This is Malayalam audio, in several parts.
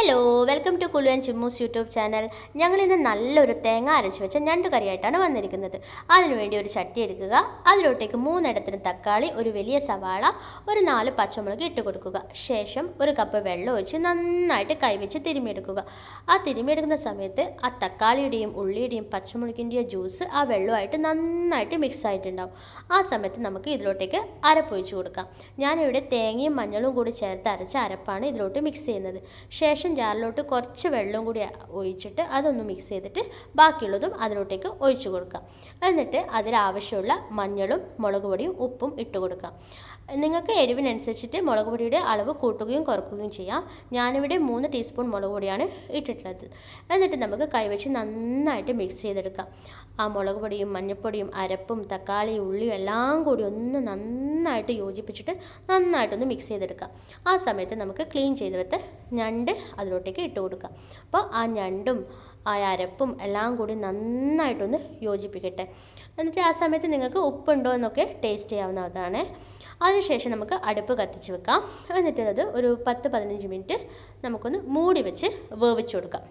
Hello welcome to Kulu and Chimmu's YouTube channel ഞങ്ങൾ ഇന്ന് നല്ലൊരു തേങ്ങ അരച്ച് വെച്ച ഞണ്ട് കറിയായിട്ടാണ് വന്നിരിക്കുന്നത്. അതിനുവേണ്ടി ഒരു ചട്ടി എടുക്കുക. അതിലോട്ടേക്ക് മൂന്നിടത്തിന് തക്കാളി ഒരു വലിയ സവാള ഒരു നാല് പച്ചമുളക് ഇട്ട് കൊടുക്കുക. ശേഷം ഒരു കപ്പ് വെള്ളം ഒഴിച്ച് നന്നായിട്ട് കൈവച്ച് തിരുമിയെടുക്കുക ആ തിരുമിയെടുക്കുന്ന സമയത്ത് ആ തക്കാളിയുടെയും ഉള്ളിയുടെയും പച്ചമുളകിന്റെയും ജ്യൂസ് ആ വെള്ളമായിട്ട് നന്നായിട്ട് മിക്സ് ആയിട്ടുണ്ടാവും. ആ സമയത്ത് നമുക്ക് ഇതിലോട്ടേക്ക് അരപ്പൊഴിച്ച് കൊടുക്കാം. ഞാനിവിടെ തേങ്ങയും മഞ്ഞളും കൂടി ചേർത്ത് അരച്ച അരപ്പാണ് ഇതിലോട്ട് മിക്സ് ചെയ്യുന്നത്. ശേഷം ജാറിലോട്ട് കുറച്ച് വെള്ളം കൂടി ഒഴിച്ചിട്ട് അതൊന്ന് മിക്സ് ചെയ്തിട്ട് ബാക്കിയുള്ളതും അതിലോട്ടേക്ക് ഒഴിച്ചു കൊടുക്കാം. എന്നിട്ട് അതിലാവശ്യമുള്ള മഞ്ഞളും മുളക് പൊടിയും ഉപ്പും ഇട്ട് കൊടുക്കാം. നിങ്ങൾക്ക് എരിവിനനുസരിച്ചിട്ട് മുളക് പൊടിയുടെ അളവ് കൂട്ടുകയും കുറക്കുകയും ചെയ്യാം. ഞാനിവിടെ മൂന്ന് ടീസ്പൂൺ മുളക് പൊടിയാണ് ഇട്ടിട്ടുള്ളത്. എന്നിട്ട് നമുക്ക് കൈവച്ച് നന്നായിട്ട് മിക്സ് ചെയ്തെടുക്കാം. ആ മുളക് പൊടിയും മഞ്ഞൾപ്പൊടിയും അരപ്പും തക്കാളി ഉള്ളിയും എല്ലാം കൂടി ഒന്ന് നന്നായിട്ട് യോജിപ്പിച്ചിട്ട് നന്നായിട്ടൊന്ന് മിക്സ് ചെയ്തെടുക്കാം. ആ സമയത്ത് നമുക്ക് ക്ലീൻ ചെയ്ത് വെത്ത് ഞണ്ട് അതിലോട്ടേക്ക് ഇട്ട് കൊടുക്കുക. അപ്പോൾ ആ ഞണ്ടും ആ അരപ്പും എല്ലാം കൂടി നന്നായിട്ടൊന്ന് യോജിപ്പിക്കട്ടെ. എന്നിട്ട് ആ സമയത്ത് നിങ്ങൾക്ക് ഉപ്പുണ്ടോ എന്നൊക്കെ ടേസ്റ്റ് ചെയ്യാവുന്നതാണ്. അതിനുശേഷം നമുക്ക് അടുപ്പ് കത്തിച്ച് വെക്കാം. എന്നിട്ട് അത് ഒരു പത്ത് പതിനഞ്ച് മിനിറ്റ് നമുക്കൊന്ന് മൂടി വെച്ച് വേവിച്ച് കൊടുക്കാം.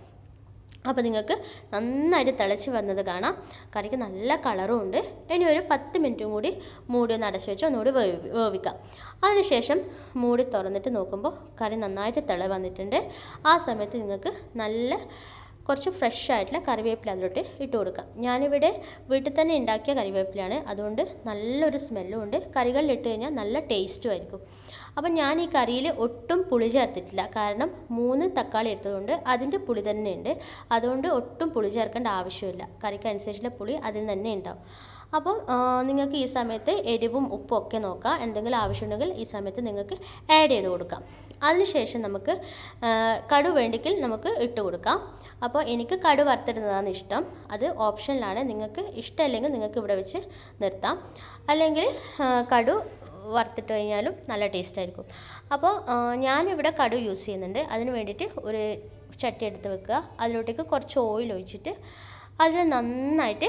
അപ്പോൾ നിങ്ങൾക്ക് നന്നായിട്ട് തിളച്ച് വന്നത് കാണാം. കറിക്ക് നല്ല കളറും ഉണ്ട്. ഇനി ഒരു പത്ത് മിനിറ്റും കൂടി മൂടി ഒന്ന് അടച്ച് വെച്ച് ഒന്നുകൂടി വേവി വേവിക്കാം. അതിനുശേഷം മൂടി തുറന്നിട്ട് നോക്കുമ്പോൾ കറി നന്നായിട്ട് തിള വന്നിട്ടുണ്ട്. ആ സമയത്ത് നിങ്ങൾക്ക് നല്ല കുറച്ച് ഫ്രഷ് ആയിട്ടുള്ള കറിവേപ്പില അതിലോട്ട് ഇട്ട് കൊടുക്കാം. ഞാനിവിടെ വീട്ടിൽ തന്നെ ഉണ്ടാക്കിയ കറിവേപ്പിലയാണ്. അതുകൊണ്ട് നല്ലൊരു സ്മെല്ലും ഉണ്ട്. കറികളിൽ ഇട്ട് കഴിഞ്ഞാൽ നല്ല ടേസ്റ്റും ആയിരിക്കും. അപ്പം ഞാൻ ഈ കറിയിൽ ഒട്ടും പുളി ചേർത്തിട്ടില്ല. കാരണം മൂന്ന് തക്കാളി എടുത്തതുകൊണ്ട് അതിന്റെ പുളി തന്നെ ഉണ്ട് അതുകൊണ്ട് ഒട്ടും പുളി ചേർക്കേണ്ട ആവശ്യമില്ല. കറിക്ക് അനുസരിച്ചുള്ള പുളി അതിൽ തന്നെ ഉണ്ടാവും. അപ്പോൾ നിങ്ങൾക്ക് ഈ സമയത്ത് എരിവും ഉപ്പും ഒക്കെ നോക്കാം. എന്തെങ്കിലും ആവശ്യമുണ്ടെങ്കിൽ ഈ സമയത്ത് നിങ്ങൾക്ക് ആഡ് ചെയ്ത് കൊടുക്കാം. അതിനുശേഷം നമുക്ക് കടു വേണ്ടിക്കിൽ നമുക്ക് ഇട്ട് കൊടുക്കാം. അപ്പോൾ എനിക്ക് കടു വറുത്തിടുന്നതാണ് ഇഷ്ടം. അത് ഓപ്ഷനിലാണ്. നിങ്ങൾക്ക് ഇഷ്ടമല്ലെങ്കിൽ നിങ്ങൾക്ക് ഇവിടെ വെച്ച് നിർത്താം. അല്ലെങ്കിൽ കടു വറുത്തിട്ട് കഴിഞ്ഞാലും നല്ല ടേസ്റ്റ് ആയിരിക്കും അപ്പോൾ ഞാനിവിടെ കടു യൂസ് ചെയ്യുന്നുണ്ട്. അതിന് വേണ്ടിയിട്ട് ഒരു ചട്ടി എടുത്ത് വെക്കുക. അതിലോട്ടേക്ക് കുറച്ച് ഓയിൽ ഒഴിച്ചിട്ട് അതിൽ നന്നായിട്ട്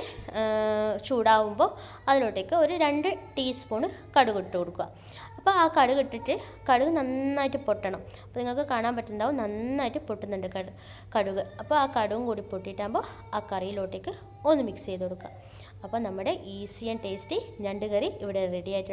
ചൂടാവുമ്പോൾ അതിലോട്ടേക്ക് ഒരു രണ്ട് ടീസ്പൂൺ കടുക് ഇട്ട് കൊടുക്കുക. അപ്പോൾ ആ കടുക് ഇട്ടിട്ട് കടുക് നന്നായിട്ട് പൊട്ടണം. അപ്പോൾ നിങ്ങൾക്ക് കാണാൻ പറ്റുന്നുണ്ടാവും നന്നായിട്ട് പൊട്ടുന്നുണ്ട് കടു കടുക്. അപ്പോൾ ആ കടുകും കൂടി പൊട്ടിയിട്ടാകുമ്പോൾ ആ കറിയിലോട്ടേക്ക് ഒന്ന് മിക്സ് ചെയ്ത് കൊടുക്കുക. അപ്പോൾ നമ്മുടെ ഈസി ആൻഡ് ടേസ്റ്റി ഞണ്ട് കറി ഇവിടെ റെഡി ആയിട്ടുണ്ട്.